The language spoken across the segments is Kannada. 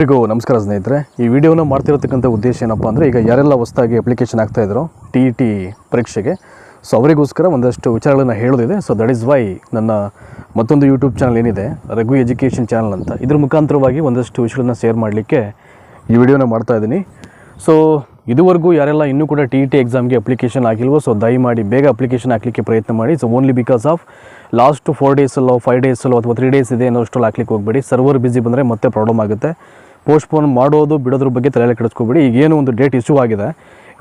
ಎಲ್ರಿಗೂ ನಮಸ್ಕಾರ ಸ್ನೇಹಿತರೆ. ಈ ವಿಡಿಯೋನ ಮಾಡ್ತಿರತಕ್ಕಂಥ ಉದ್ದೇಶ ಏನಪ್ಪ ಅಂದರೆ ಈಗ ಯಾರೆಲ್ಲ ಹೊಸದಾಗಿ ಅಪ್ಲಿಕೇಶನ್ ಆಗ್ತಾ ಇದ್ರು ಟಿ ಟಿ ಪರೀಕ್ಷೆಗೆ, ಸೊ ಅವರಿಗೋಸ್ಕರ ಒಂದಷ್ಟು ವಿಚಾರಗಳನ್ನು ಹೇಳೋದಿದೆ. ಸೊ ದಟ್ ಈಸ್ ವೈ ನನ್ನ ಮತ್ತೊಂದು ಯೂಟ್ಯೂಬ್ ಚಾನಲ್ ಏನಿದೆ, ರಘು ಎಜುಕೇಷನ್ ಚಾನಲ್ ಅಂತ. ಇದ್ರ ಮುಖಾಂತರವಾಗಿ ಒಂದಷ್ಟು ವಿಷಯಗಳನ್ನ ಶೇರ್ ಮಾಡಲಿಕ್ಕೆ ಈ ವಿಡಿಯೋನ ಮಾಡ್ತಾ ಇದ್ದೀನಿ. ಸೊ ಇದುವರೆಗೂ ಯಾರೆಲ್ಲ ಇನ್ನೂ ಕೂಡ ಟಿ ಟಿ ಎಕ್ಸಾಮ್ಗೆ ಅಪ್ಲಿಕೇಶನ್ ಆಗಿಲ್ವೋ ಸೊ ದಯಮಾಡಿ ಬೇಗ ಅಪ್ಲಿಕೇಶನ್ ಹಾಕಲಿಕ್ಕೆ ಪ್ರಯತ್ನ ಮಾಡಿ. So only because of last four ಡೇಸಲ್ಲೋ five ಡೇಸಲ್ಲೋ ಅಥವಾ ತ್ರೀ ಡೇಸ್ ಇದೆ ಅನ್ನೋ ಅಷ್ಟರಲ್ಲಿ ಹಾಕ್ಲಿಕ್ಕೆ ಹೋಗಬೇಡಿ. ಸರ್ವರ್ ಬಿಸಿ ಬಂದರೆ ಮತ್ತೆ ಪ್ರಾಬ್ಲಮ್ ಆಗುತ್ತೆ. ಪೋಸ್ಟ್ಪೋನ್ ಮಾಡೋದು, ಬಿಡೋದ್ರ ಬಗ್ಗೆ ತಲೆಯಲ್ಲಿ ಕೆಡಿಸ್ಕೋಬೇಡಿ. ಈಗೇನು ಒಂದು ಡೇಟ್ ಇಶ್ಯೂ ಆಗಿದೆ.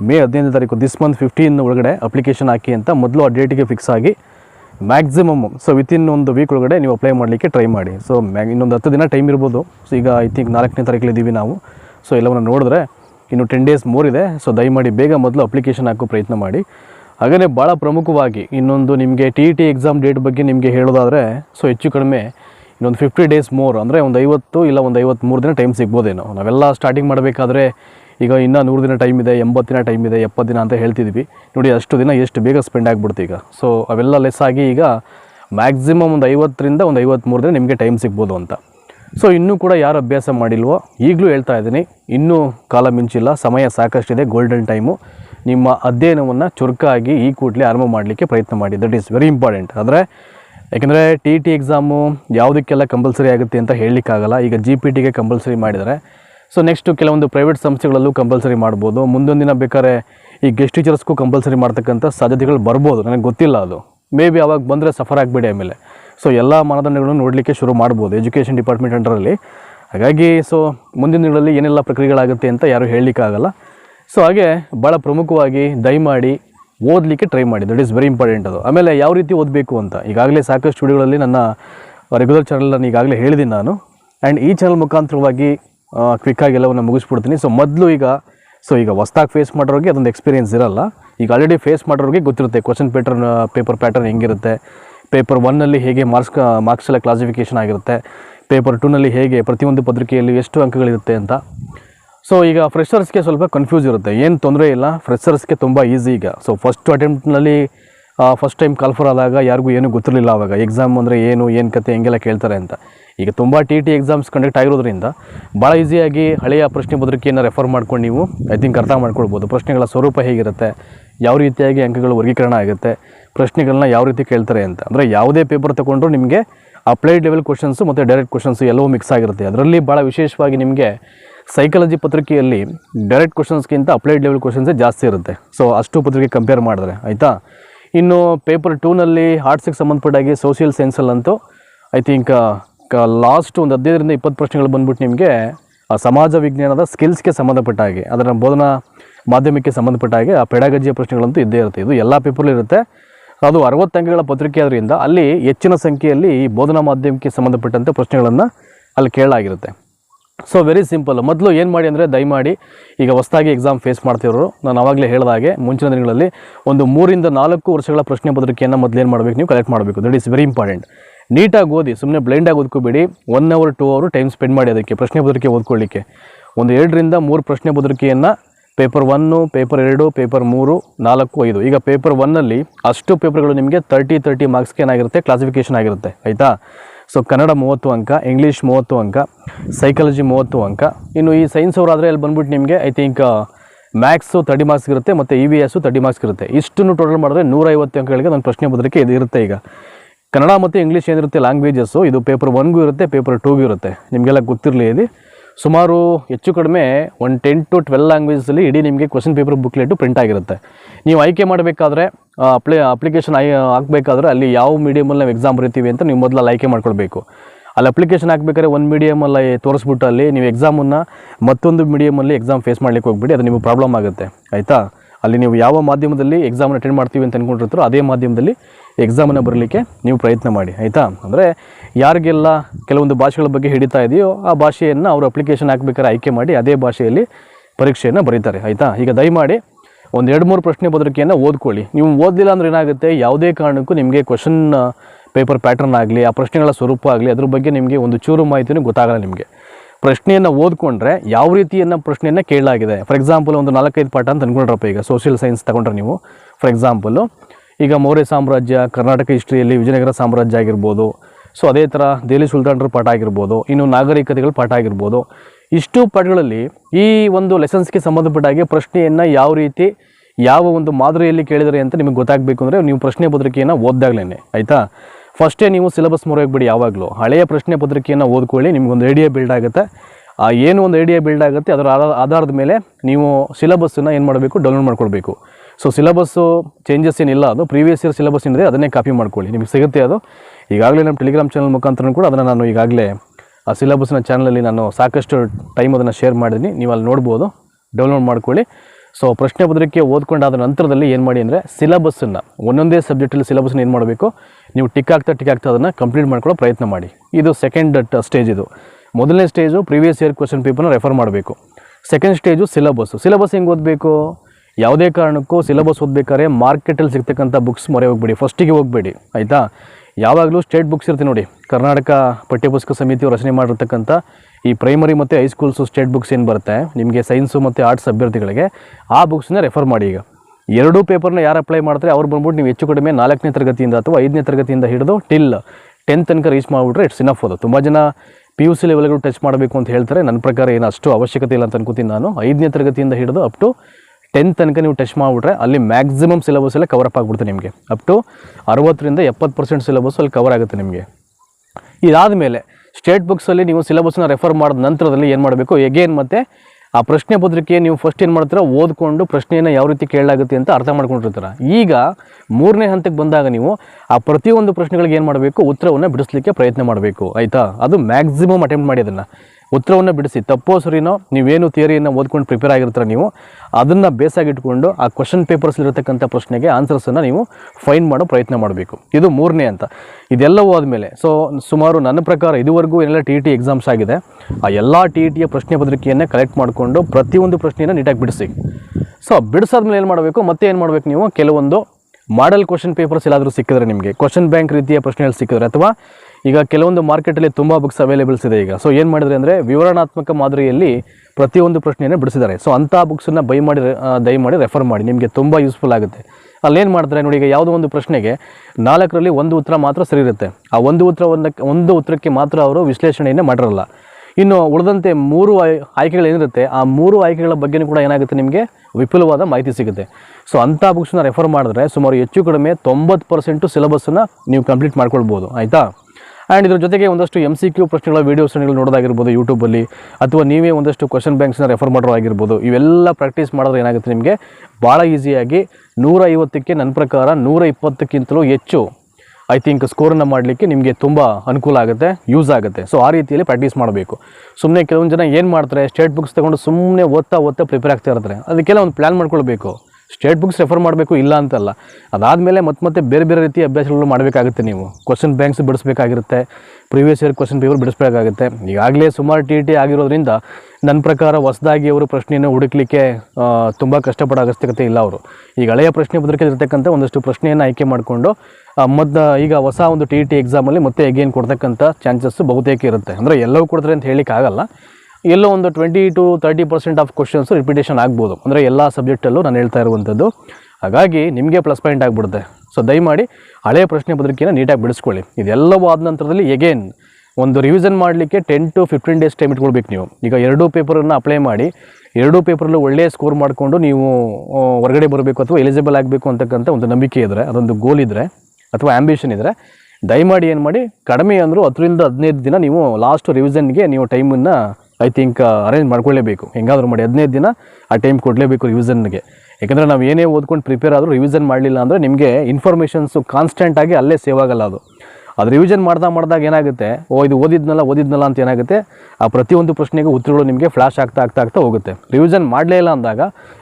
ಮೇ ಹದಿನೈದನೇ ತಾರೀಕು ದಿಸ್ ಮಂತ್ ಫಿಫ್ಟೀನ್ ಒಳಗಡೆ ಅಪ್ಲಿಕೇಶನ್ ಹಾಕಿ ಅಂತ ಮೊದಲು ಆ ಡೇಟಿಗೆ ಫಿಕ್ಸ್ ಆಗಿ ಮ್ಯಾಕ್ಸಿಮಮ್ ಸೊ ವಿತಿನ್ ಒಂದು ವೀಕ್ ಒಳಗಡೆ ನೀವು ಅಪ್ಲೈ ಮಾಡಲಿಕ್ಕೆ ಟ್ರೈ ಮಾಡಿ. ಸೊ ಮ್ಯಾ ಇನ್ನೊಂದು ಹತ್ತು ದಿನ ಟೈಮ್ ಇರ್ಬೋದು. ಸೊ ಈಗ ಐ ಥಿಂಕ್ ನಾಲ್ಕನೇ ತಾರೀಕಲ್ಲಿದ್ದೀವಿ ನಾವು. ಸೊ ಎಲ್ಲವನ್ನು ನೋಡಿದ್ರೆ ಇನ್ನು ಟೆನ್ ಡೇಸ್ ಮೋರ್ ಇದೆ. ಸೊ ದಯಮಾಡಿ ಬೇಗ ಮೊದಲು ಅಪ್ಲಿಕೇಶನ್ ಹಾಕೋ ಪ್ರಯತ್ನ ಮಾಡಿ. ಹಾಗೆಯೇ ಭಾಳ ಪ್ರಮುಖವಾಗಿ ಇನ್ನೊಂದು ನಿಮಗೆ ಟಿ ಟಿ ಎಕ್ಸಾಮ್ ಡೇಟ್ ಬಗ್ಗೆ ನಿಮಗೆ ಹೇಳೋದಾದರೆ ಸೊ ಹೆಚ್ಚು ಕಡಿಮೆ ಇನ್ನೊಂದು ಫಿಫ್ಟಿ ಡೇಸ್ ಮೋರ್ ಅಂದರೆ ಒಂದು ಐವತ್ತು ಇಲ್ಲ ಒಂದು ಐವತ್ತ್ಮೂರು ದಿನ ಟೈಮ್ ಸಿಗ್ಬೋದೇನೋ. ನಾವೆಲ್ಲ ಸ್ಟಾರ್ಟಿಂಗ್ ಮಾಡಬೇಕಾದ್ರೆ ಈಗ ಇನ್ನೂ ನೂರು ದಿನ ಟೈಮ್ ಇದೆ, ಎಂಬತ್ತು ದಿನ ಟೈಮ್ ಇದೆ, ಎಪ್ಪತ್ತು ದಿನ ಅಂತ ಹೇಳ್ತಿದ್ವಿ. ನೋಡಿ ಅಷ್ಟು ದಿನ ಎಷ್ಟು ಬೇಗ ಸ್ಪೆಂಡ್ ಆಗಿಬಿಡ್ತು ಈಗ. ಸೊ ಅವೆಲ್ಲ ಲೆಸ್ ಆಗಿ ಈಗ ಮ್ಯಾಕ್ಸಿಮಮ್ ಒಂದು ಐವತ್ತರಿಂದ ಒಂದು ಐವತ್ತ್ಮೂರು ದಿನ ನಿಮಗೆ ಟೈಮ್ ಸಿಗ್ಬೋದು ಅಂತ. ಸೊ ಇನ್ನೂ ಕೂಡ ಯಾರು ಅಭ್ಯಾಸ ಮಾಡಿಲ್ವೋ, ಈಗಲೂ ಹೇಳ್ತಾ ಇದ್ದೀನಿ, ಇನ್ನೂ ಕಾಲ ಮಿಂಚಿಲ್ಲ, ಸಮಯ ಸಾಕಷ್ಟಿದೆ ಗೋಲ್ಡನ್ ಟೈಮು ನಿಮ್ಮ ಅಧ್ಯಯನವನ್ನು ಚುರುಕಾಗಿ ಈ ಕೂಡಲೇ ಆರಂಭ ಮಾಡಲಿಕ್ಕೆ ಪ್ರಯತ್ನ ಮಾಡಿ. ದಟ್ ಈಸ್ ವೆರಿ ಇಂಪಾರ್ಟೆಂಟ್ ಅಂದರೆ ಯಾಕೆಂದರೆ ಟಿ ಟಿ ಎಕ್ಸಾಮು ಯಾವುದಕ್ಕೆಲ್ಲ ಕಂಪಲ್ಸರಿ ಆಗುತ್ತೆ ಅಂತ ಹೇಳಲಿಕ್ಕಾಗಲ್ಲ. ಈಗ ಜಿ ಪಿ ಟಿಗೆ ಕಂಪಲ್ಸರಿ ಮಾಡಿದರೆ ಸೊ ನೆಕ್ಸ್ಟು ಕೆಲವೊಂದು ಪ್ರೈವೇಟ್ ಸಂಸ್ಥೆಗಳಲ್ಲೂ ಕಂಪಲ್ಸರಿ ಮಾಡ್ಬೋದು. ಮುಂದೊಂದು ದಿನ ಬೇಕಾದ್ರೆ ಈ ಗೆಸ್ಟ್ ಟೀಚರ್ಸ್ಗೂ ಕಂಪಲ್ಸರಿ ಮಾಡ್ತಕ್ಕಂಥ ಸಾಧ್ಯತೆಗಳು ಬರ್ಬೋದು. ನನಗೆ ಗೊತ್ತಿಲ್ಲ ಅದು. ಮೇ ಬಿ ಅವಾಗ ಬಂದರೆ ಸಫರ್ ಆಗಬೇಡಿ ಆಮೇಲೆ. ಸೊ ಎಲ್ಲ ಮಾನದಂಡಗಳನ್ನು ನೋಡಲಿಕ್ಕೆ ಶುರು ಮಾಡ್ಬೋದು ಎಜುಕೇಷನ್ ಡಿಪಾರ್ಟ್ಮೆಂಟ್ ಅಂಡರಲ್ಲಿ ಹಾಗಾಗಿ ಸೊ ಮುಂದಿನ ದಿನಗಳಲ್ಲಿ ಏನೆಲ್ಲ ಪ್ರಕ್ರಿಯೆಗಳಾಗುತ್ತೆ ಅಂತ ಯಾರೂ ಹೇಳಲಿಕ್ಕಾಗಲ್ಲ. ಸೊ ಹಾಗೆ ಭಾಳ ಪ್ರಮುಖವಾಗಿ ದಯಮಾಡಿ ಓದಲಿಕ್ಕೆ ಟ್ರೈ ಮಾಡಿ. ದಟ್ ಈಸ್ ವೆರಿ ಇಂಪಾರ್ಟೆಂಟ್ ಅದು. ಆಮೇಲೆ ಯಾವ ರೀತಿ ಓದಬೇಕು ಅಂತ. ಈಗಾಗಲೇ ಸಾಕಷ್ಟು ವಿಡಿಯೋಗಳಲ್ಲಿ ನನ್ನ ರೆಗ್ಯುಲರ್ ಚಾನಲನ್ನು ಈಗಾಗಲೇ ಹೇಳಿದ್ದೀನಿ ನಾನು. ಆ್ಯಂಡ್ ಈ ಚಾನಲ್ ಮುಖಾಂತರವಾಗಿ ಕ್ವಿಕ್ಕಾಗಿ ಎಲ್ಲವನ್ನು ಮುಗಿಸ್ಬಿಡ್ತೀನಿ. ಸೊ ಮೊದಲು ಈಗ ಸೊ ಈಗ ಹೊಸ್ದಾಗಿ ಫೇಸ್ ಮಾಡೋರಿಗೆ ಅದೊಂದು ಎಕ್ಸ್ಪೀರಿಯನ್ಸ್ ಇರಲ್ಲ. ಈಗ ಆಲ್ರೆಡಿ ಫೇಸ್ ಮಾಡೋರಿಗೆ ಗೊತ್ತಿರುತ್ತೆ. ಕ್ವಶನ್ ಪೇಟರ್ನ್ ಪೇಪರ್ ಪ್ಯಾಟರ್ನ್ ಹೆಂಗಿರುತ್ತೆ? ಪೇಪರ್ ಒನ್ನಲ್ಲಿ ಹೇಗೆ ಮಾರ್ಕ್ಸ್ ಮಾರ್ಕ್ಸ್ ಎಲ್ಲ ಕ್ಲಾಸಿಫಿಕೇಷನ್ ಆಗಿರುತ್ತೆ? ಪೇಪರ್ ಟೂನಲ್ಲಿ ಹೇಗೆ ಪ್ರತಿಯೊಂದು ಪತ್ರಿಕೆಯಲ್ಲಿ ಎಷ್ಟು ಅಂಕಗಳಿರುತ್ತೆ ಅಂತ. ಸೊ ಈಗ ಫ್ರೆಷರ್ಸ್ಗೆ ಸ್ವಲ್ಪ ಕನ್ಫ್ಯೂಸ್ ಇರುತ್ತೆ. ಏನು ತೊಂದರೆ ಇಲ್ಲ ಫ್ರೆಷರ್ಸ್ಗೆ ತುಂಬ ಈಸಿ ಈಗ. ಸೊ ಫಸ್ಟ್ ಅಟೆಂಪ್ಟ್ನಲ್ಲಿ ಫಸ್ಟ್ ಟೈಮ್ ಕಾಲ್ಫರ್ ಆದಾಗ ಯಾರಿಗೂ ಏನೂ ಗೊತ್ತಿರಲಿಲ್ಲ ಆವಾಗ ಎಕ್ಸಾಮ್ ಅಂದರೆ ಏನು ಏನು ಕತೆ, ಹೆಂಗೆಲ್ಲ ಕೇಳ್ತಾರೆ ಅಂತ. ಈಗ ತುಂಬ ಟಿ ಟಿ ಎಕ್ಸಾಮ್ಸ್ ಕಂಡಕ್ಟ್ ಆಗಿರೋದ್ರಿಂದ ಭಾಳ ಈಸಿಯಾಗಿ ಹಳೆಯ ಪ್ರಶ್ನೆ ಪತ್ರಿಕೆಯನ್ನು ರೆಫರ್ ಮಾಡ್ಕೊಂಡು ನೀವು ಐ ಥಿಂಕ್ ಅರ್ಥ ಮಾಡ್ಕೊಳ್ಬೋದು. ಪ್ರಶ್ನೆಗಳ ಸ್ವರೂಪ ಹೇಗಿರುತ್ತೆ, ಯಾವ ರೀತಿಯಾಗಿ ಅಂಕಗಳು ವರ್ಗೀಕರಣ ಆಗುತ್ತೆ, ಪ್ರಶ್ನೆಗಳನ್ನ ಯಾವ ರೀತಿ ಕೇಳ್ತಾರೆ ಅಂತ. ಅಂದರೆ ಯಾವುದೇ ಪೇಪರ್ ತೊಗೊಂಡ್ರು ನಿಮಗೆ ಅಪ್ಲೈಡ್ ಲೆವೆಲ್ ಕ್ವಶನ್ಸು ಮತ್ತು ಡೈರೆಕ್ಟ್ ಕ್ವಶನ್ಸು ಎಲ್ಲವೂ ಮಿಕ್ಸ್ ಆಗಿರುತ್ತೆ. ಅದರಲ್ಲಿ ಭಾಳ ವಿಶೇಷವಾಗಿ ನಿಮಗೆ ಸೈಕಾಲಜಿ ಪತ್ರಿಕೆಯಲ್ಲಿ ಡೈರೆಕ್ಟ್ ಕ್ವಶನ್ಸ್ಗಿಂತ ಅಪ್ಲೈಡ್ ಲೆವೆಲ್ ಕ್ವಶನ್ಸೇ ಜಾಸ್ತಿ ಇರುತ್ತೆ. ಸೊ ಅಷ್ಟು ಪತ್ರಿಕೆ ಕಂಪೇರ್ ಮಾಡಿದ್ರೆ, ಆಯಿತಾ? ಇನ್ನು ಪೇಪರ್ ಟೂನಲ್ಲಿ ಆರ್ಟ್ಸಿಗೆ ಸಂಬಂಧಪಟ್ಟಾಗಿ ಸೋಷಿಯಲ್ ಸೈನ್ಸಲ್ಲಂತೂ ಐ ಥಿಂಕ್ ಲಾಸ್ಟ್ ಒಂದು ಹದಿನೈದರಿಂದ ಇಪ್ಪತ್ತು ಪ್ರಶ್ನೆಗಳು ಬಂದ್ಬಿಟ್ಟು ನಿಮಗೆ, ಆ, ಸಮಾಜ ವಿಜ್ಞಾನದ ಸ್ಕಿಲ್ಸ್ಗೆ ಸಂಬಂಧಪಟ್ಟ ಹಾಗೆ, ಅದರ ಬೋಧನಾ ಮಾಧ್ಯಮಕ್ಕೆ ಸಂಬಂಧಪಟ್ಟ ಹಾಗೆ ಆ ಪೆಡಾಗಜಿಯ ಪ್ರಶ್ನೆಗಳಂತೂ ಇದ್ದೇ ಇರುತ್ತೆ. ಇದು ಎಲ್ಲ ಪೇಪರ್ಲೂ ಇರುತ್ತೆ. ಅದು ಅರವತ್ತು ಅಂಕಗಳ ಪತ್ರಿಕೆ ಆದ್ದರಿಂದ ಅಲ್ಲಿ ಹೆಚ್ಚಿನ ಸಂಖ್ಯೆಯಲ್ಲಿ ಈ ಬೋಧನಾ ಮಾಧ್ಯಮಕ್ಕೆ ಸಂಬಂಧಪಟ್ಟಂತೆ ಪ್ರಶ್ನೆಗಳನ್ನು ಅಲ್ಲಿ ಕೇಳಲಾಗಿರುತ್ತೆ. ಸೊ ವೆರಿ ಸಿಂಪಲ್ ಮೊದಲು ಏನು ಮಾಡಿ ಅಂದರೆ ದಯಮಾಡಿ ಈಗ ಹೊಸದಾಗಿ ಎಕ್ಸಾಮ್ ಫೇಸ್ ಮಾಡ್ತಿರೋರು. ನಾನು ಆವಾಗಲೇ ಹೇಳಿದ ಹಾಗೆ ಮುಂಚಿನ ದಿನಗಳಲ್ಲಿ ಒಂದು ಮೂರಿಂದ ನಾಲ್ಕು ವರ್ಷಗಳ ಪ್ರಶ್ನೆ ಪತ್ರಿಕೆಯನ್ನು ಮೊದಲು ಏನು ಮಾಡಬೇಕು? ನೀವು ಕಲೆಕ್ಟ್ ಮಾಡಬೇಕು. ದಟ್ ಈಸ್ ವೆರಿ ಇಂಪಾರ್ಟೆಂಟ್ ನೀಟಾಗಿ ಓದಿ ಸುಮ್ಮನೆ ಬ್ಲೈಂಡಾಗಿ ಓದ್ಕೋಬೇಡಿ. One hour two hour time spend ಮಾಡಿ ಅದಕ್ಕೆ, ಪ್ರಶ್ನೆ ಪತ್ರಿಕೆ ಓದ್ಕೊಳ್ಳಿಕ್ಕೆ. ಒಂದು ಎರಡರಿಂದ ಮೂರು ಪ್ರಶ್ನೆ ಪತ್ರಿಕೆಯನ್ನು ಪೇಪರ್ ಒನ್ನು ಪೇಪರ್ ಎರಡು ಪೇಪರ್ ಮೂರು, ನಾಲ್ಕು, ಐದು. ಈಗ ಪೇಪರ್ ಒನ್ನಲ್ಲಿ ಅಷ್ಟು ಪೇಪರ್ಗಳು ನಿಮಗೆ ತರ್ಟಿ ತರ್ಟಿ ಮಾರ್ಕ್ಸ್ಗೆ ಏನಾಗಿರುತ್ತೆ? ಕ್ಲಾಸಿಫಿಕೇಷನ್ ಆಗಿರುತ್ತೆ. ಆಯಿತಾ? ಸೊ ಕನ್ನಡ ಮೂವತ್ತು ಅಂಕ ಇಂಗ್ಲೀಷ್ ಮೂವತ್ತು ಅಂಕ ಸೈಕಾಲಜಿ ಮೂವತ್ತು ಅಂಕ. ಇನ್ನು ಈ ಸೈನ್ಸ್ ಅವರಾದರೆ ಅಲ್ಲಿ ಬಂದ್ಬಿಟ್ಟು ನಿಮಗೆ I think max thirty marks ಇರುತ್ತೆ ಮತ್ತು E V S thirty marks ಇರುತ್ತೆ. ಇಷ್ಟನ್ನು ಟೋಟಲ್ ಮಾಡಿದ್ರೆ ನೂರೈವತ್ತು ಅಂಕಗಳಿಗೆ ನನ್ನ ಪ್ರಶ್ನೆ ಪತ್ರಿಕೆ ಇದು ಇರುತ್ತೆ ಈಗ. ಕನ್ನಡ ಮತ್ತು ಇಂಗ್ಲೀಷ್ ಏನಿರುತ್ತೆ ಲ್ಯಾಂಗ್ವೇಜಸ್ಸು ಇದು ಪೇಪರ್ ಒನ್ಗೂ ಇರುತ್ತೆ ಪೇಪರ್ ಟೂಗೂ ಇರುತ್ತೆ. ನಿಮಗೆಲ್ಲ ಗೊತ್ತಿರಲಿ ಇದು ಸುಮಾರು ಹೆಚ್ಚು ಕಡಿಮೆ ಒಂದು ಟೆನ್ ಟು ಟ್ವೆಲ್ ಲ್ಯಾಂಗ್ವೇಜಲ್ಲಿ ಇಡೀ ನಿಮಗೆ ಕ್ವಶನ್ ಪೇಪರ್ ಬುಕ್ಲೆಟು ಪ್ರಿಂಟ್ ಆಗಿರುತ್ತೆ. ನೀವು ಆಯ್ಕೆ ಮಾಡಬೇಕಾದ್ರೆ ಅಪ್ಲೈ ಅಪ್ಲಿಕೇಶನ್ ಆಯ್, ಹಾಕಬೇಕಾದ್ರೆ ಅಲ್ಲಿ ಯಾವ ಮೀಡಿಯಮಲ್ಲಿ ನಾವು ಎಕ್ಸಾಮ್ ಬರೀತೀವಿ ಅಂತ ನೀವು ಮೊದಲು ಆಯ್ಕೆ ಮಾಡ್ಕೊಳ್ಬೇಕು. ಅಲ್ಲಿ ಅಪ್ಲಿಕೇಶನ್ ಹಾಕ್ಬೇಕಾದ್ರೆ ಒಂದು ಮೀಡಿಯಮಲ್ಲಿ ತೋರಿಸ್ಬಿಟ್ಟು ಅಲ್ಲಿ ನೀವು ಎಕ್ಸಾಮನ್ನು ಮತ್ತೊಂದು ಮೀಡಿಯಮಲ್ಲಿ ಎಕ್ಸಾಮ್ ಫೇಸ್ ಮಾಡ್ಲಿಕ್ಕೆ ಹೋಗ್ಬಿಡಿ, ಅದು ನಿಮಗೆ ಪ್ರಾಬ್ಲಮ್ ಆಗುತ್ತೆ. ಆಯಿತಾ? ಅಲ್ಲಿ ನೀವು ಯಾವ ಮಾಧ್ಯಮದಲ್ಲಿ ಎಕ್ಸಾಮನ್ನು ಅಟೆಂಡ್ ಮಾಡ್ತೀವಿ ಅಂತ ಅಂದ್ಕೊಂಡಿರ್ತಾರೋ ಅದೇ ಮಾಧ್ಯಮದಲ್ಲಿ ಎಕ್ಸಾಮನ್ನು ಬರಲಿಕ್ಕೆ ನೀವು ಪ್ರಯತ್ನ ಮಾಡಿ, ಆಯಿತಾ? ಅಂದರೆ ಯಾರಿಗೆಲ್ಲ ಕೆಲವೊಂದು ಭಾಷೆಗಳ ಬಗ್ಗೆ ಹಿಡಿತಾ ಇದೆಯೋ ಆ ಭಾಷೆಯನ್ನು ಅವರು ಅಪ್ಲಿಕೇಶನ್ ಹಾಕಬೇಕಾದ್ರೆ ಆಯ್ಕೆ ಮಾಡಿ ಅದೇ ಭಾಷೆಯಲ್ಲಿ ಪರೀಕ್ಷೆಯನ್ನು ಬರೀತಾರೆ, ಆಯಿತಾ? ಈಗ ದಯಮಾಡಿ ಒಂದು ಎರಡು ಮೂರು ಪ್ರಶ್ನೆ ಪತ್ರಿಕೆಯನ್ನು ಓದ್ಕೊಳ್ಳಿ. ನೀವು ಓದಲಿಲ್ಲ ಅಂದ್ರೆ ಏನಾಗುತ್ತೆ? ಯಾವುದೇ ಕಾರಣಕ್ಕೂ ನಿಮಗೆ ಕ್ವಶನ್ ಪೇಪರ್ ಪ್ಯಾಟರ್ನ್ ಆಗಲಿ, ಆ ಪ್ರಶ್ನೆಗಳ ಸ್ವರೂಪ ಆಗಲಿ, ಅದ್ರ ಬಗ್ಗೆ ನಿಮಗೆ ಒಂದು ಚೂರು ಮಾಹಿತಿನೂ ಗೊತ್ತಾಗಲ್ಲ ನಿಮಗೆ. ಪ್ರಶ್ನೆಯನ್ನು ಓದ್ಕೊಂಡ್ರೆ ಯಾವ ರೀತಿಯನ್ನು ಪ್ರಶ್ನೆಯನ್ನು ಕೇಳಲಾಗಿದೆ? ಫಾರ್ ಎಕ್ಸಾಂಪಲ್ ಒಂದು ನಾಲ್ಕೈದು ಪಾಠ ಅಂತ ಅಂದ್ಕೊಂಡ್ರಪ್ಪ ಈಗ ಸೋಷಿಯಲ್ ಸೈನ್ಸ್ ತಗೊಂಡ್ರೆ ನೀವು. ಫಾರ್ ಎಕ್ಸಾಂಪಲು ಈಗ ಮೌರ್ಯ ಸಾಮ್ರಾಜ್ಯ, ಕರ್ನಾಟಕ ಹಿಸ್ಟ್ರಿಯಲ್ಲಿ ವಿಜಯನಗರ ಸಾಮ್ರಾಜ್ಯ ಆಗಿರ್ಬೋದು. ಸೊ ಅದೇ ಥರ ದೆಹಲಿ ಸುಲ್ತಾನರ ಪಾಠ ಆಗಿರ್ಬೋದು, ಇನ್ನು ನಾಗರಿಕತೆಗಳ ಪಾಠ ಆಗಿರ್ಬೋದು. ಇಷ್ಟು ಪಾಠಗಳಲ್ಲಿ ಈ ಒಂದು ಲೆಸನ್ಸ್ಗೆ ಸಂಬಂಧಪಟ್ಟ ಹಾಗೆ ಪ್ರಶ್ನೆಯನ್ನು ಯಾವ ರೀತಿ, ಯಾವ ಒಂದು ಮಾದರಿಯಲ್ಲಿ ಕೇಳಿದರೆ ಅಂತ ನಿಮಗೆ ಗೊತ್ತಾಗಬೇಕು ಅಂದರೆ ನೀವು ಪ್ರಶ್ನೆ ಪತ್ರಿಕೆಯನ್ನು ಓದ್ದಾಗಲೇ ಆಯಿತಾ? ಫಸ್ಟೇ ನೀವು ಸಿಲೆಬಸ್ ಹೋಗ್ಬಿಡಿ ಯಾವಾಗಲೂ. ಹಳೆಯ ಪ್ರಶ್ನೆ ಪತ್ರಿಕೆಯನ್ನು ಓದ್ಕೊಳ್ಳಿ, ನಿಮಗೊಂದು ಐಡಿಯಾ ಬಿಲ್ಡ್ ಆಗುತ್ತೆ. ಆ ಏನು ಒಂದು ಐಡಿಯಾ ಬಿಲ್ಡ್ ಆಗುತ್ತೆ, ಅದರ ಆಧಾರ- ಆಧಾರದ ಮೇಲೆ ನೀವು ಸಿಲೆಬಸ್ಸನ್ನು ಏನು ಮಾಡಬೇಕು? ಡೌನ್ಲೋಡ್ ಮಾಡ್ಕೊಳ್ಬೇಕು. ಸೊ ಸಿಲೆಬಸ್ಸು ಚೇಂಜಸ್ ಏನಿಲ್ಲ, ಅದು ಪ್ರೀವಿಯಸ್ ಇಯರ್ ಸಿಲಬಸ್ ಏನಿದೆ, ಅದನ್ನೇ ಕಾಪಿ ಮಾಡ್ಕೊಳ್ಳಿ. ನಿಮಗೆ ಸಿಗುತ್ತೆ ಅದು. ಈಗಾಗಲೇ ನಮ್ಮ ಟೆಲಿಗ್ರಾಮ್ ಚಾನಲ್ ಮುಖಾಂತರ ಕೂಡ ಅದನ್ನು ನಾನು ಈಗಾಗಲೇ ಆ ಸಿಲೆಬಸ್ನ ಚಾನಲಲ್ಲಿ ನಾನು ಸಾಕಷ್ಟು ಟೈಮ್ ಅದನ್ನು ಶೇರ್ ಮಾಡಿದ್ದೀನಿ. ನೀವು ಅಲ್ಲಿ ನೋಡ್ಬೋದು ಡೌನ್ಲೋಡ್ ಮಾಡ್ಕೊಳ್ಳಿ. ಸೊ ಪ್ರಶ್ನೆ ಪತ್ರಿಕೆ ಓದ್ಕೊಂಡಾದ ನಂತರದಲ್ಲಿ ಏನು ಮಾಡಿ ಅಂದರೆ ಸಿಲೆಬಸ್ಸನ್ನು ಒಂದೊಂದೇ ಸಬ್ಜೆಕ್ಟಲ್ಲಿ ಸಿಲೆಬಸ್ನ ಏನು ಮಾಡಬೇಕು? ನೀವು ಟಿಕ್ ಆಗ್ತಾ ಟಿಕ್ ಆಗ್ತಾ ಅದನ್ನು ಕಂಪ್ಲೀಟ್ ಮಾಡ್ಕೊಳ್ಳೋ ಪ್ರಯತ್ನ ಮಾಡಿ. ಇದು ಸೆಕೆಂಡ್ ಸ್ಟೇಜ್ ಇದು. ಮೊದಲನೇ ಸ್ಟೇಜು ಪ್ರೀವಿಯಸ್ ಇಯರ್ ಕ್ವಶನ್ ಪೇಪರ್ನ ರೆಫರ್ ಮಾಡಬೇಕು. ಸೆಕೆಂಡ್ ಸ್ಟೇಜು ಸಿಲಬಸ್ಸು ಸಿಲೆಬಸ್ ಹೆಂಗೆ ಓದಬೇಕು? ಯಾವುದೇ ಕಾರಣಕ್ಕೂ ಸಿಲೆಬಸ್ ಓದಬೇಕಾದ್ರೆ ಮಾರ್ಕೆಟಲ್ಲಿ ಸಿಗ್ತಕ್ಕಂಥ ಬುಕ್ಸ್ ಮೊರೆ ಹೋಗ್ಬೇಡಿ. ಫಸ್ಟಿಗೆ ಹೋಗಬೇಡಿ. ಆಯಿತಾ? ಯಾವಾಗಲೂ ಸ್ಟೇಟ್ ಬುಕ್ಸ್ ಇರುತ್ತೆ ನೋಡಿ. ಕರ್ನಾಟಕ ಪಠ್ಯಪುಸ್ತಕ ಸಮಿತಿಯು ರಚನೆ ಮಾಡಿರ್ತಕ್ಕಂಥ ಈ ಪ್ರೈಮರಿ ಮತ್ತು ಹೈಸ್ಕೂಲ್ಸು ಸ್ಟೇಟ್ ಬುಕ್ಸ್ ಏನು ಬರುತ್ತೆ? ನಿಮಗೆ ಸೈನ್ಸು ಮತ್ತು ಆರ್ಟ್ಸ್ ಅಭ್ಯರ್ಥಿಗಳಿಗೆ ಆ ಬುಕ್ಸ್ನ ರೆಫರ್ ಮಾಡಿ ಈಗ. ಎರಡೂ ಪೇಪರ್ನ ಯಾರು ಅಪ್ಲೈ ಮಾಡ್ತಾರೆ ಅವ್ರು ಬಂದ್ಬಿಟ್ಟು ನೀವು ಹೆಚ್ಚು ಕಡಿಮೆ ನಾಲ್ಕನೇ ತರಗತಿಯಿಂದ ಅಥವಾ ಐದನೇ ತರಗತಿಯಿಂದ ಹಿಡಿದು ಟಿಲ್ ಟೆಂತ್ ತನಕ ರೀಚ್ ಮಾಡಿಬಿಟ್ರೆ ಇಟ್ಸ್ ಇನಫ್ ಅದು. ತುಂಬ ಜನ ಪಿ ಯು ಸಿ ಲೆವೆಲ್ಗೂ ಟಚ್ ಮಾಡಬೇಕು ಅಂತ ಹೇಳ್ತಾರೆ. ನನ್ನ ಪ್ರಕಾರ ಏನು ಅಷ್ಟು ಅವಶ್ಯಕತೆ ಇಲ್ಲ ಅಂತ ಅನ್ಕೋತೀನಿ ನಾನು. ಐದನೇ ತರಗತಿಯಿಂದ ಹಿಡಿದು ಅಪ್ ಟು ಟೆಂತ್ ತನಕ ನೀವು ಟಚ್ ಮಾಡಿಬಿಟ್ರೆ ಅಲ್ಲಿ ಮ್ಯಾಕ್ಸಿಮಮ್ ಸಿಲೆಬಸ್ ಎಲ್ಲ ಕವರ್ ಅಪ್ ಆಗಿಬಿಡುತ್ತೆ ನಿಮಗೆ. ಅಪ್ ಟು ಅರವತ್ತರಿಂದ ಎಪ್ಪತ್ತು ಪರ್ಸೆಂಟ್ ಸಿಲೆಬಸ್ ಅಲ್ಲಿ ಕವರ್ ಆಗುತ್ತೆ ನಿಮಗೆ. ಇದಾದ ಮೇಲೆ ಸ್ಟೇಟ್ ಬುಕ್ಸಲ್ಲಿ ನೀವು ಸಿಲೆಬಸ್ನ ರೆಫರ್ ಮಾಡಿದ ನಂತರದಲ್ಲಿ ಏನು ಮಾಡಬೇಕು? ಎಗೇನ್ ಮತ್ತೆ ಆ ಪ್ರಶ್ನೆ ಪತ್ರಿಕೆ ನೀವು ಫಸ್ಟ್ ಏನು ಮಾಡ್ತೀರಾ? ಓದ್ಕೊಂಡು ಪ್ರಶ್ನೆಯನ್ನು ಯಾವ ರೀತಿ ಕೇಳಲಾಗುತ್ತೆ ಅಂತ ಅರ್ಥ ಮಾಡ್ಕೊಂಡಿರ್ತೀರ. ಈಗ ಮೂರನೇ ಹಂತಕ್ಕೆ ಬಂದಾಗ ನೀವು ಆ ಪ್ರತಿಯೊಂದು ಪ್ರಶ್ನೆಗಳಿಗೆ ಏನು ಮಾಡಬೇಕು? ಉತ್ತರವನ್ನು ಬಿಡಿಸ್ಲಿಕ್ಕೆ ಪ್ರಯತ್ನ ಮಾಡಬೇಕು. ಆಯಿತಾ? ಅದು ಮ್ಯಾಕ್ಸಿಮಮ್ ಅಟೆಂಪ್ಟ್ ಮಾಡಿ ಅದನ್ನು ಉತ್ತರವನ್ನು ಬಿಡಿಸಿ. ತಪ್ಪೋ ಸರಿನೋ ನೀವೇನು ಥಿಯರಿಯನ್ನು ಓದ್ಕೊಂಡು ಪ್ರಿಪೇರ್ ಆಗಿರ್ತಾರೆ ನೀವು, ಅದನ್ನು ಬೇಸಾಗಿಟ್ಕೊಂಡು ಆ ಕ್ವಶನ್ ಪೇಪರ್ಸ್ಲಿರತಕ್ಕಂಥ ಪ್ರಶ್ನೆಗೆ ಆನ್ಸರ್ಸನ್ನು ನೀವು ಫೈನ್ ಮಾಡೋ ಪ್ರಯತ್ನ ಮಾಡಬೇಕು. ಇದು ಮೂರನೇ ಅಂತ. ಇದೆಲ್ಲವೂ ಆದಮೇಲೆ ಸೊ ಸುಮಾರು ನನ್ನ ಪ್ರಕಾರ ಇದುವರೆಗೂ ಎಲ್ಲ ಟಿ ಟಿ ಎಕ್ಸಾಮ್ಸ್ ಆಗಿದೆ, ಆ ಎಲ್ಲ ಟಿ ಟಿಯ ಪ್ರಶ್ನೆ ಪತ್ರಿಕೆಯನ್ನೇ ಕಲೆಕ್ಟ್ ಮಾಡಿಕೊಂಡು ಪ್ರತಿಯೊಂದು ಪ್ರಶ್ನೆಯನ್ನು ನೀಟಾಗಿ ಬಿಡಿಸಿ. ಸೊ ಬಿಡಿಸಾದ್ಮೇಲೆ ಏನು ಮಾಡಬೇಕು, ಮತ್ತೆ ಏನು ಮಾಡಬೇಕು ನೀವು? ಕೆಲವೊಂದು ಮಾಡೆಲ್ ಕ್ವಶನ್ ಪೇಪರ್ಸ್ ಎಲ್ಲಾದರೂ ಸಿಕ್ಕಿದ್ರೆ ನಿಮಗೆ ಕ್ವಶನ್ ಬ್ಯಾಂಕ್ ರೀತಿಯ ಪ್ರಶ್ನೆಗಳು ಸಿಕ್ಕಿದ್ರೆ, ಅಥವಾ ಈಗ ಕೆಲವೊಂದು ಮಾರ್ಕೆಟಲ್ಲಿ ತುಂಬ ಬುಕ್ಸ್ ಅವೈಲೇಬಲ್ಸ್ ಇದೆ ಈಗ. ಸೊ ಏನು ಮಾಡಿದರೆ ಅಂದರೆ ವಿವರಣಾತ್ಮಕ ಮಾದರಿಯಲ್ಲಿ ಪ್ರತಿಯೊಂದು ಪ್ರಶ್ನೆಯನ್ನು ಬಿಡಿಸಿದ್ದಾರೆ. ಸೊ ಅಂಥ ಬುಕ್ಸನ್ನು ಬೈ ಮಾಡಿ ದಯ ದಯಮಾಡಿ ರೆಫರ್ ಮಾಡಿ. ನಿಮಗೆ ತುಂಬ ಯೂಸ್ಫುಲ್ ಆಗುತ್ತೆ. ಅಲ್ಲೇನು ಮಾಡ್ತಾರೆ ನೋಡಿ, ಈಗ ಯಾವುದೋ ಒಂದು ಪ್ರಶ್ನೆಗೆ ನಾಲ್ಕರಲ್ಲಿ ಒಂದು ಉತ್ತರ ಮಾತ್ರ ಸರಿ ಇರುತ್ತೆ. ಆ ಒಂದು ಉತ್ತರ ಒಂದಕ್ಕೆ ಒಂದು ಉತ್ತರಕ್ಕೆ ಮಾತ್ರ ಅವರು ವಿಶ್ಲೇಷಣೆಯನ್ನು ಮಾಡಿರಲ್ಲ. ಇನ್ನು ಉಳಿದಂತೆ ಮೂರು ಆಯ್ ಆಯ್ಕೆಗಳು ಏನಿರುತ್ತೆ ಆ ಮೂರು ಆಯ್ಕೆಗಳ ಬಗ್ಗೆನೂ ಕೂಡ ಏನಾಗುತ್ತೆ ನಿಮಗೆ? ವಿಪುಲವಾದ ಮಾಹಿತಿ ಸಿಗುತ್ತೆ. ಸೊ ಅಂಥ ಬುಕ್ಸನ್ನ ರೆಫರ್ ಮಾಡಿದ್ರೆ ಸುಮಾರು ಹೆಚ್ಚು ಕಡಿಮೆ ತೊಂಬತ್ತು ಪರ್ಸೆಂಟು ಸಿಲೆಬಸ್ಸನ್ನು ನೀವು ಕಂಪ್ಲೀಟ್ ಮಾಡ್ಕೊಳ್ಬೋದು. ಆಯಿತಾ? ಆ್ಯಂಡ್ ಇದ್ರ ಜೊತೆಗೆ ಒಂದಷ್ಟು ಎಂ ಸಿ ಕ್ಯೂ ಪ್ರಶ್ನೆಗಳ ವೀಡಿಯೋಸ್ಗಳು ನೋಡೋದಾಗಿರ್ಬೋದು ಯೂಟ್ಯೂಬಲ್ಲಿ ಅಥವಾ ನೀವೇ ಒಂದಷ್ಟು ಕ್ವಶನ್ ಬ್ಯಾಂಕ್ಸ್ನ ರೆಫರ್ ಮಾಡೋ ಆಗಿರ್ಬೋದು, ಇವೆಲ್ಲ ಪ್ರಾಕ್ಟೀಸ್ ಮಾಡಿದ್ರೆ ಏನಾಗುತ್ತೆ ನಿಮಗೆ? ಭಾಳ ಈಸಿಯಾಗಿ ನೂರ ಐವತ್ತಕ್ಕೆ ನನ್ನ ಪ್ರಕಾರ ನೂರ ಇಪ್ಪತ್ತಕ್ಕಿಂತಲೂ ಹೆಚ್ಚು ಐ ಥಿಂಕ್ ಸ್ಕೋರನ್ನು ಮಾಡಲಿಕ್ಕೆ ನಿಮಗೆ ತುಂಬ ಅನುಕೂಲ ಆಗುತ್ತೆ ಯೂಸ್ ಆಗುತ್ತೆ. ಸೊ ಆ ರೀತಿಯಲ್ಲಿ ಪ್ರಾಕ್ಟೀಸ್ ಮಾಡಬೇಕು. ಸುಮ್ಮನೆ ಕೆಲವೊಂದು ಜನ ಏನು ಮಾಡ್ತಾರೆ ಸ್ಟೇಟ್ ಬುಕ್ಸ್ ತೊಗೊಂಡು ಸುಮ್ಮನೆ ಓದ್ತಾ ಓದ್ತಾ ಪ್ರಿಪೇರ್ ಆಗ್ತಾ ಇರ್ತಾರೆ. ಅದಕ್ಕೆಲ್ಲ ಒಂದು ಪ್ಲ್ಯಾನ್ ಮಾಡ್ಕೊಳ್ಬೇಕು. ಸ್ಟೇಟ್ ಬುಕ್ಸ್ ರೆಫರ್ ಮಾಡಬೇಕು ಇಲ್ಲ ಅಂತಲ್ಲ. ಅದಾದಮೇಲೆ ಮತ್ತೆ ಮತ್ತೆ ಬೇರೆ ಬೇರೆ ರೀತಿಯ ಅಭ್ಯಾಸಗಳು ಮಾಡಬೇಕಾಗುತ್ತೆ ನೀವು. ಕ್ವಶನ್ ಬ್ಯಾಂಕ್ಸ್ ಬಿಡಿಸಬೇಕಾಗಿರುತ್ತೆ. ಪ್ರೀವಿಯಸ್ ಇಯರ್ ಕ್ವಶನ್ ಪೇಪರ್ ಬಿಡಿಸ್ಬೇಕಾಗುತ್ತೆ. ಈಗಾಗಲೇ ಸುಮಾರು ಟಿ ಟಿ ಆಗಿರೋದ್ರಿಂದ ನನ್ನ ಪ್ರಕಾರ ಹೊಸದಾಗಿ ಅವರು ಪ್ರಶ್ನೆಯನ್ನು ಹುಡುಕಲಿಕ್ಕೆ ತುಂಬ ಕಷ್ಟಪಡೋ ಅವಶ್ಯಕತೆ ಇಲ್ಲ ಅವರು. ಈಗ ಹಳೆಯ ಪ್ರಶ್ನೆ ಪತ್ರಿಕೆ ಇರತಕ್ಕಂಥ ಒಂದಷ್ಟು ಪ್ರಶ್ನೆಯನ್ನು ಆಯ್ಕೆ ಮಾಡಿಕೊಂಡು ಮತ್ತು ಈಗ ಹೊಸ ಒಂದು ಟಿ ಟಿ ಎಕ್ಸಾಮಲ್ಲಿ ಮತ್ತೆ ಎಗೇನ್ ಕೊಡ್ತಕ್ಕಂಥ ಚಾನ್ಸಸ್ ಬಹುತೇಕ ಇರುತ್ತೆ. ಅಂದರೆ ಎಲ್ಲವೂ ಕೊಡ್ತಾರೆ ಅಂತ ಹೇಳಲಿಕ್ಕೆ ಆಗಲ್ಲ ಎಲ್ಲೋ ಒಂದು twenty to thirty percent of questions repetition ಆಗ್ಬೋದು. ಅಂದರೆ ಎಲ್ಲ ಸಬ್ಜೆಕ್ಟಲ್ಲೂ ನಾನು ಹೇಳ್ತಾ ಇರುವಂಥದ್ದು. ಹಾಗಾಗಿ ನಿಮಗೆ ಪ್ಲಸ್ ಪಾಯಿಂಟ್ ಆಗಿಬಿಡುತ್ತೆ. ಸೊ ದಯಮಾಡಿ ಹಳೆಯ ಪ್ರಶ್ನೆ ಪತ್ರಿಕೆಯನ್ನು ನೀಟಾಗಿ ಬಿಡಿಸ್ಕೊಳ್ಳಿ. ಇದೆಲ್ಲವೂ ಆದ ನಂತರದಲ್ಲಿ ಎಗೇನ್ ಒಂದು ರಿವಿಷನ್ ಮಾಡಲಿಕ್ಕೆ ten to fifteen days time ಇಟ್ಕೊಳ್ಬೇಕು ನೀವು. ಈಗ ಎರಡೂ ಪೇಪರನ್ನು ಅಪ್ಲೈ ಮಾಡಿ, ಎರಡೂ ಪೇಪರಲ್ಲೂ ಒಳ್ಳೆಯ ಸ್ಕೋರ್ ಮಾಡಿಕೊಂಡು ನೀವು ಹೊರಗಡೆ ಬರಬೇಕು ಅಥವಾ ಎಲಿಜಿಬಲ್ ಆಗಬೇಕು ಅಂತಕ್ಕಂಥ ಒಂದು ನಂಬಿಕೆ ಇದ್ದರೆ ಅದೊಂದು ಗೋಲ್ ಇದ್ದರೆ ಅಥವಾ ಆ್ಯಂಬಿಷನ್ ಇದ್ದರೆ ದಯಮಾಡಿ ಏನು ಮಾಡಿ, ಕಡಿಮೆ ಅಂದರೂ ಹತ್ತರಿಂದ ಹದಿನೈದು ದಿನ ನೀವು ಲಾಸ್ಟ್ ರಿವಿಷನ್ಗೆ ನೀವು ಟೈಮನ್ನು ಐ ಥಿಂಕ್ ಅರೇಂಜ್ ಮಾಡ್ಕೊಳ್ಳೇಬೇಕು. ಹೆಂಗಾದರೂ ಮಾಡಿ. ಹದಿನೈದು ದಿನ ಆ ಟೈಮ್ ಕೊಡಲೇಬೇಕು ರಿವಿಸನ್ಗೆ ಯಾಕಂದರೆ ನಾವು ಏನೇ ಓದ್ಕೊಂಡು ಪ್ರಿಪೇರ್ ಆದರೂ ರಿವಿಸನ್ ಮಾಡಲಿಲ್ಲ ಅಂದರೆ ನಿಮಗೆ ಇನ್ಫಾರ್ಮೇಷನ್ಸು ಕಾನ್ಸ್ಟೆಂಟಾಗಿ ಅಲ್ಲೇ ಸೇವ್ ಆಗಲ್ಲ ಅದು. ಅದು ರಿವಿಷನ್ ಮಾಡ್ತಾ ಮಾಡಿದಾಗ ಏನಾಗುತ್ತೆ? ಓ, ಇದು ಓದಿದ್ನಲ್ಲ ಓದಿದ್ನಲ್ಲ ಅಂತ ಏನಾಗುತ್ತೆ? ಆ ಪ್ರತಿಯೊಂದು ಪ್ರಶ್ನೆಗೂ ಉತ್ತರಗಳು ನಿಮಗೆ ಫ್ಲಾಶ್ ಆಗ್ತಾ ಆಗ್ತಾ ಆಗ್ತಾ ಹೋಗುತ್ತೆ. ರಿವಿಷನ್ ಮಾಡಲೇ ಇಲ್ಲ ಅಂದಾಗ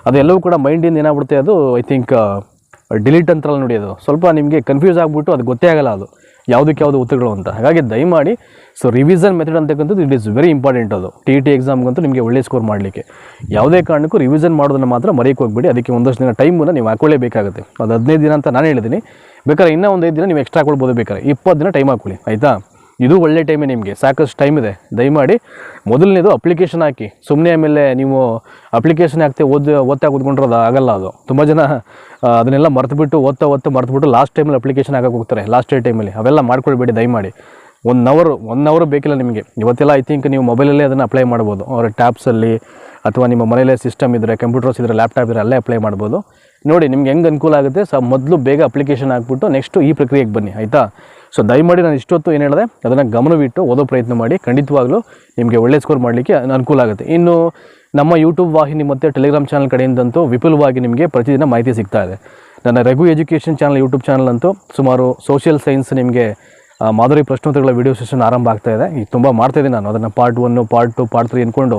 ಅದೆಲ್ಲವೂ ಕೂಡ ಮೈಂಡಿಂದ ಏನಾಗ್ಬಿಡುತ್ತೆ ಅದು? ಐ ಥಿಂಕ್ ಡಿಲೀಟ್ ಅಂತಾರಲ್ಲ ನೋಡಿ ಅದು. ಸ್ವಲ್ಪ ನಿಮಗೆ ಕನ್ಫ್ಯೂಸ್ ಆಗಿಬಿಟ್ಟು ಅದು ಗೊತ್ತೇ ಆಗಲ್ಲ ಅದು. ಯಾವುದಕ್ಕೆ ಯಾವುದು ಉತ್ತರಗಳು ಅಂತ. ಹಾಗಾಗಿ ದಯಮಾಡಿ ಸೊ ರಿವಿಷನ್ ಮೆಥಡ್ ಅಂತಕ್ಕಂಥದ್ದು ಇಟ್ ಈಸ್ ವೆರಿ ಇಂಪಾರ್ಟೆಂಟ್ ಅದು. ಟಿ ಟಿ ಎಕ್ಸಾಮ್ಗಂತೂ ನಿಮಗೆ ಒಳ್ಳೆ ಸ್ಕೋರ್ ಮಾಡಲಿಕ್ಕೆ. ಯಾವುದೇ ಕಾರಣಕ್ಕೂ ರಿವಿಷನ್ ಮಾಡೋದನ್ನು ಮಾತ್ರ ಮರೆಯಕ್ಕೆ ಹೋಗ್ಬೇಡಿ. ಅದಕ್ಕೆ ಒಂದಷ್ಟು ದಿನ ಟೈಮನ್ನು ನೀವು ಹಾಕೊಳ್ಳೇಬೇಕಾಗುತ್ತೆ. ಅದು ಹದಿನೈದು ದಿನ ಅಂತ ನಾನು ಹೇಳಿದ್ದೀನಿ. ಬೇಕಾದ್ರೆ ಇನ್ನೂ ಒಂದೈದು ದಿನ ನೀವು ಎಕ್ಸ್ಟ್ರಾ ಹಾಕೊಳ್ಬೋದು ಬೇಕಾದ್ರೆ. ಇಪ್ಪತ್ತು ದಿನ ಟೈಮ್ ಹಾಕೊಳ್ಳಿ. ಆಯಿತಾ? ಇದು ಒಳ್ಳೆ ಟೈಮೇ ನಿಮಗೆ. ಸಾಕಷ್ಟು ಟೈಮ್ ಇದೆ. ದಯಮಾಡಿ ಮೊದಲನೇದು ಅಪ್ಲಿಕೇಶನ್ ಹಾಕಿ. ಸುಮ್ಮನೆ ಆಮೇಲೆ ನೀವು ಅಪ್ಲಿಕೇಶನ್ ಹಾಕ್ತೆ ಓದಿ, ಓದ್ತಾ ಕೂತ್ಕೊಂಡ್ರೆ ಆಗಲ್ಲ ಅದು. ತುಂಬ ಜನ ಅದನ್ನೆಲ್ಲ ಮರೆತುಬಿಟ್ಟು ಓದ್ತಾ ಓದ್ತಾ ಮರೆತುಬಿಟ್ಟು ಲಾಸ್ಟ್ ಟೈಮಲ್ಲಿ ಅಪ್ಲಿಕೇಶನ್ ಹಾಕಕ್ಕೆ ಹೋಗ್ತಾರೆ. ಲಾಸ್ಟ್ ಡೇ ಟೈಮಲ್ಲಿ ಅವೆಲ್ಲ ಮಾಡ್ಕೊಳ್ಬೇಡಿ ದಯಮಾಡಿ. ಒನ್ ಅವರ್ ಒನ್ ಅವರ್ ಬೇಕಿಲ್ಲ ನಿಮಗೆ. ಇವತ್ತೆಲ್ಲ ಐ ಥಿಂಕ್ ನೀವು ಮೊಬೈಲಲ್ಲೇ ಅದನ್ನು ಅಪ್ಲೈ ಮಾಡ್ಬೋದು. ಅವರ ಟ್ಯಾಪ್ಸಲ್ಲಿ ಅಥವಾ ನಿಮ್ಮ ಮನೆಯಲ್ಲೇ ಸಿಸ್ಟಮ್ ಇದ್ದರೆ ಕಂಪ್ಯೂಟರ್ಸ್ ಇದ್ದರೆ ಲ್ಯಾಪ್ಟಾಪ್ ಇದ್ದರೆ ಅಲ್ಲೇ ಅಪ್ಲೈ ಮಾಡ್ಬೋದು. ನೋಡಿ, ನಿಮ್ಗೆ ಹೆಂಗೆ ಅನುಕೂಲ ಆಗುತ್ತೆ? ಸೊ, ಮೊದಲು ಬೇಗ ಅಪ್ಲಿಕೇಶನ್ ಹಾಕ್ಬಿಟ್ಟು ನೆಕ್ಸ್ಟು ಈ ಪ್ರಕ್ರಿಯೆಗೆ ಬನ್ನಿ. ಆಯಿತಾ? ಸೊ ದಯಮಾಡಿ ನಾನು ಇಷ್ಟೊತ್ತು ಏನು ಹೇಳಿದೆ, ಅದನ್ನು ಗಮನವಿಟ್ಟು ಓದೋ ಪ್ರಯತ್ನ ಮಾಡಿ. ಖಂಡಿತವಾಗ್ಲೂ ನಿಮಗೆ ಒಳ್ಳೆ ಸ್ಕೋರ್ ಮಾಡಲಿಕ್ಕೆ ಅನುಕೂಲ ಆಗುತ್ತೆ. ಇನ್ನು ನಮ್ಮ ಯೂಟ್ಯೂಬ್ ವಾಹಿನಿ ಮತ್ತು ಟೆಲಿಗ್ರಾಮ್ ಚಾನಲ್ ಕಡೆಯಿಂದಂತೂ ವಿಪುಲವಾಗಿ ನಿಮಗೆ ಪ್ರತಿದಿನ ಮಾಹಿತಿ ಸಿಗ್ತಾ ಇದೆ. ನನ್ನ Raghu education channel YouTube channel ಅಂತೂ ಸುಮಾರು ಸೋಷಿಯಲ್ ಸೈನ್ಸ್ ನಿಮಗೆ ಮಾದರಿ ಪ್ರಶ್ನೋತ್ತರಗಳ ವಿಡಿಯೋ ಸೆಷನ್ ಆರಂಭ ಆಗ್ತಾ ಇದೆ. ಈಗ ತುಂಬ ಮಾಡ್ತಾಯಿದ್ದೀನಿ ನಾನು. ಅದನ್ನು part one part two part three ಅಂದ್ಕೊಂಡು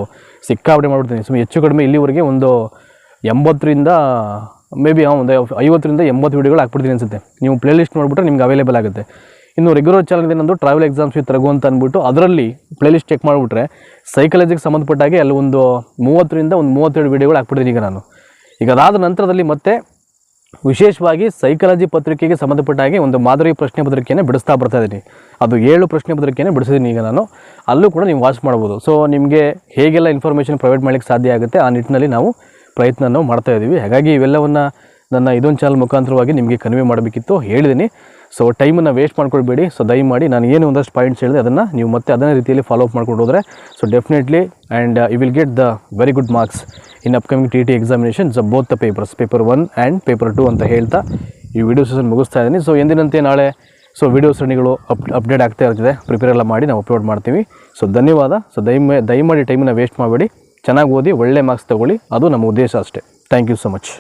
ಸಿಕ್ಕಾಪಟ್ಟೆ ಮಾಡಿಬಿಡ್ತೀನಿ. ಸುಮ್ಮನೆ ಹೆಚ್ಚು ಕಡಿಮೆ ಇಲ್ಲಿವರೆಗೆ ಒಂದು ಎಂಬತ್ತರಿಂದ ಮೇ ಬಿ ಒಂದು ಐವತ್ತರಿಂದ ಎಂಬತ್ತು ವೀಡಿಯೋಗಳು ಹಾಕ್ಬಿಡ್ತೀನಿ ಅನಿಸುತ್ತೆ. ನೀವು ಪ್ಲೇ ಲಿಸ್ಟ್ ನೋಡಿಬಿಟ್ರೆ ನಿಮ್ಗೆ ಅವೈಲೇಬಲ್ ಆಗುತ್ತೆ. ಇನ್ನು ರೆಗ್ಯುಲರ್ ಚಾನಲ್ ಇದೆ ನಂದು ಟ್ರಾವೆಲ್ ಎಕ್ಸಾಮ್ಸ್ ವಿತ್ ರಘು ಅಂತ ಅಂದ್ಬಿಟ್ಟು ಅದರಲ್ಲಿ ಪ್ಲೇಲಿಸ್ಟ್ ಚೆಕ್ ಮಾಡಿಬಿಟ್ರೆ ಸೈಕಾಲಜಿಗೆ ಸಂಬಂಧಪಟ್ಟಾಗೆ ಅಲ್ಲಿ ಒಂದು ಮೂವತ್ತರಿಂದ ಒಂದು ಮೂವತ್ತೆರಡು ವಿಡಿಯೋಗಳು ಹಾಕ್ಬಿಟ್ಟಿದ್ದೀನಿ ಈಗ ನಾನು. ಈಗ ಅದಾದ ನಂತರದಲ್ಲಿ ಮತ್ತೆ ವಿಶೇಷವಾಗಿ ಸೈಕಾಲಜಿ ಪತ್ರಿಕೆಗೆ ಸಂಬಂಧಪಟ್ಟ ಹಾಗೆ ಒಂದು ಮಾದರಿ ಪ್ರಶ್ನೆ ಪತ್ರಿಕೆಯನ್ನು ಬಿಡಿಸ್ತಾ ಬರ್ತಾ ಇದ್ದೀನಿ. ಅದು ಏಳು ಪ್ರಶ್ನೆ ಪತ್ರಿಕೆಯನ್ನು ಬಿಡಿಸಿದ್ದೀನಿ ಈಗ ನಾನು. ಅಲ್ಲೂ ಕೂಡ ನೀವು ವಾಚ್ ಮಾಡ್ಬೋದು. ಸೊ ನಿಮಗೆ ಹೇಗೆಲ್ಲ ಇನ್ಫಾರ್ಮೇಷನ್ ಪ್ರೊವೈಡ್ ಮಾಡಲಿಕ್ಕೆ ಸಾಧ್ಯ ಆಗುತ್ತೆ ಆ ನಿಟ್ಟಿನಲ್ಲಿ ನಾವು ಪ್ರಯತ್ನ ಮಾಡ್ತಾ ಇದ್ದೀವಿ. ಹಾಗಾಗಿ ಇವೆಲ್ಲವನ್ನು ನನ್ನ ಇದೊಂದು ಚಾನಲ್ ಮುಖಾಂತರವಾಗಿ ನಿಮಗೆ ಕನ್ವೆ ಮಾಡಬೇಕಿತ್ತು. ಹೇಳಿದ್ದೀನಿ. ಸೊ ಟೈಮನ್ನು ವೇಸ್ಟ್ ಮಾಡ್ಕೊಳ್ಬೇಡಿ. ಸೊ ದಯಮಾಡಿ ನಾನು ಏನು ಒಂದಷ್ಟು ಪಾಯಿಂಟ್ಸ್ ಹೇಳಿದೆ, ಅದನ್ನು ನೀವು ಮತ್ತೆ ಅದನ್ನೇ ರೀತಿಯಲ್ಲಿ ಫಾಲೋ ಅಪ್ ಮಾಡ್ಕೊಂಡು ಹೋದರೆ so definitely and you will get the very good marks in upcoming T T examination so both the papers paper one and paper two ಅಂತ ಹೇಳ್ತಾ ಈ ವಿಡಿಯೋ ಸೆಷನ್ ಮುಗಿಸ್ತಾ ಇದ್ದೀನಿ. ಸೊ ಎಂದಿನಂತೆ ನಾಳೆ ಸೊ ವಿಡಿಯೋ ಸರಣಿಗಳು ಅಪ್ ಅಪ್ಡೇಟ್ ಆಗ್ತಾ ಇರ್ತದೆ. ಪ್ರಿಪೇರ್ ಎಲ್ಲ ಮಾಡಿ ನಾವು ಅಪ್ಲೋಡ್ ಮಾಡ್ತೀವಿ. ಸೊ ಧನ್ಯವಾದ. ಸೊ ದಯಮ, ದಯಮಾಡಿ ಟೈಮನ್ನು ವೇಸ್ಟ್ ಮಾಡಬೇಡಿ. ಚೆನ್ನಾಗಿ ಓದಿ, ಒಳ್ಳೆ ಮಾರ್ಕ್ಸ್ ತೊಗೊಳ್ಳಿ. ಅದು ನಮ್ಮ ಉದ್ದೇಶ ಅಷ್ಟೇ. Thank you so much